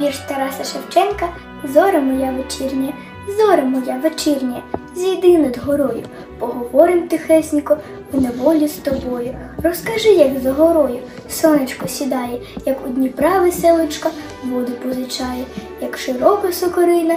Вірш Тараса Шевченка Зоре моя вечірнє, зоре моя вечірнє, зійди над горою, поговорим тихесніко, в неволі з тобою. Розкажи, як за горою сонечко сідає, як у Дніпра веселочка воду позичає, як широка сокорина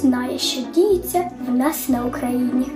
знає, що діється в нас на Україні.